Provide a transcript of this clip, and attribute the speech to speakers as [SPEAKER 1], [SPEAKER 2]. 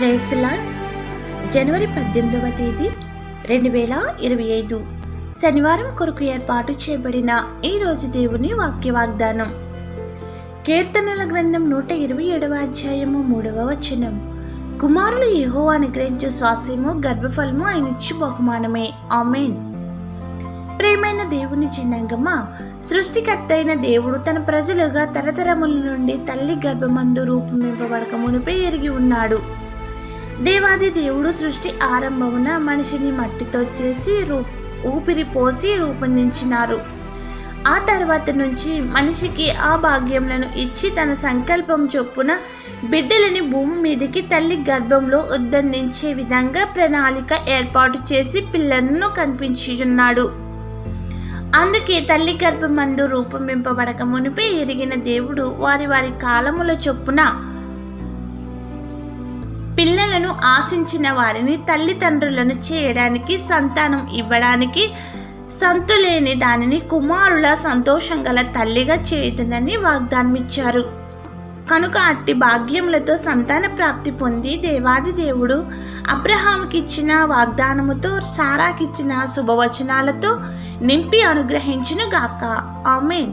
[SPEAKER 1] ప్రేస్తులా జనవరి పద్దెనిమిదవ తేదీ రెండు వేల ఇరవై ఐదు. శనివారం కొరకు ఏర్పాటు చేయబడిన ఈ రోజు దేవుని వాక్య వాగ్దానం కీర్తనల గ్రంథం నూట ఇరవై ఏడవ అధ్యాయము మూడవ వచనం. కుమారులు యహో అనుగ్రహించే స్వాస్యము గర్భఫలము ఆయన ఇచ్చి బహుమానమే. ఆమెన్. ప్రేమైన దేవుని చిన్నంగమ్మ సృష్టికర్త అయిన దేవుడు తన ప్రజలుగా తరతరముల నుండి తల్లి గర్భమందు రూపొందింపబడక మునిపే ఎరిగి ఉన్నాడు. దేవాది దేవుడు సృష్టి ఆరంభమున మనిషిని మట్టితో చేసి రూ ఊపిరి పోసి రూపొందించినారు. ఆ తర్వాత నుంచి మనిషికి ఆ భాగ్యములను ఇచ్చి తన సంకల్పం చొప్పున బిడ్డలని భూమి మీదకి తల్లి గర్భంలో ఉద్దందించే విధంగా ప్రణాళిక ఏర్పాటు చేసి పిల్లలను కనిపించుచున్నాడు. అందుకే తల్లి గర్భమందు రూపొందింపబడక మునిపే ఎరిగిన దేవుడు వారి వారి కాలముల చొప్పున పిల్లలను ఆశించిన వారిని తల్లిదండ్రులను చేయడానికి సంతానం ఇవ్వడానికి సంతులేని దానిని కుమారుల సంతోషం గల తల్లిగా చేయదునని వాగ్దానం ఇచ్చారు కనుక అట్టి భాగ్యములతో సంతాన ప్రాప్తి పొంది దేవాది దేవుడు అబ్రహాంకి ఇచ్చిన వాగ్దానముతో సారాకిచ్చిన శుభవచనాలతో నింపి అనుగ్రహించిన గాక ఆమెన్.